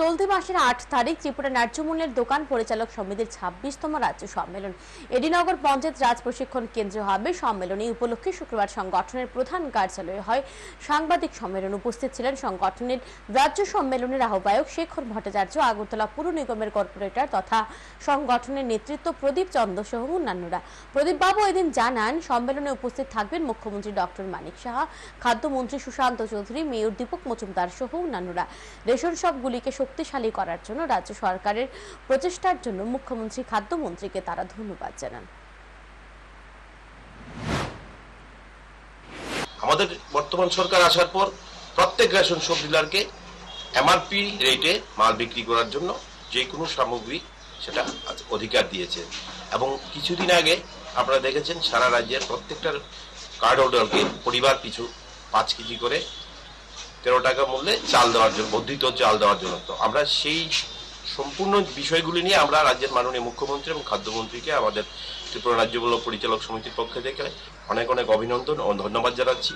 চলতি মাসের আট তারিখ ত্রিপুরা ন্যায্যমূল্যের দোকান পরিচালক সমিতির ছাব্বিশতম রাজ্য সম্মেলন। এডিনগর পঞ্চায়েত রাজ প্রশিক্ষণ কেন্দ্রে হবে। সম্মেলন এই উপলক্ষে শুক্রবার সংগঠনের প্রধান কার্যালয়ে হয়। সাংবাদিক সম্মেলন উপস্থিত ছিলেন সংগঠনের রাজ্য সম্মেলনের আহ্বায়ক শেখর ভট্টাচার্য, আগরতলা পুর নিগমের কর্পোরেটর তথা সংগঠনের নেতৃত্ব প্রদীপ চন্দ্র সহ অন্যান্যরা। প্রদীপ বাবু এদিন জানান, সম্মেলনে উপস্থিত থাকবেন মুখ্যমন্ত্রী ডক্টর মানিক সাহা, খাদ্যমন্ত্রী সুশান্ত চৌধুরী, মেয়র দীপক মজুমদার সহ অন্যান্যরা। রেশন শপগুলিকে শক্তিশালী করার জন্য রাজ্য সরকারের প্রচেষ্টার জন্য মুখ্যমন্ত্রী, খাদ্যমন্ত্রীকে তারা ধন্যবাদ জানান। আমাদের বর্তমান সরকার আসার পর প্রত্যেক রেশন সব ডিলারকে এমআরপি রেটে মাল বিক্রি করার জন্য যে কোনো সামগ্রী সেটা অধিকার দিয়েছে। এবং কিছুদিন আগে আপনারা দেখেছেন সারা রাজ্যের প্রত্যেকটার কার্ড হোল্ডারকে পরিবার পিছু পাঁচ কেজি করে তেরো টাকা মূল্যে চাল দেওয়ার জন্য, বর্ধিত চাল দেওয়ার জন্য। তো আমরা সেই সম্পূর্ণ বিষয়গুলি নিয়ে আমরা রাজ্যের মাননীয় মুখ্যমন্ত্রী এবং খাদ্যমন্ত্রীকে আমাদের ত্রিপুরা রাজ্যমূল্য পরিচালক সমিতির পক্ষ থেকে অনেক অনেক অভিনন্দন ও ধন্যবাদ জানাচ্ছি।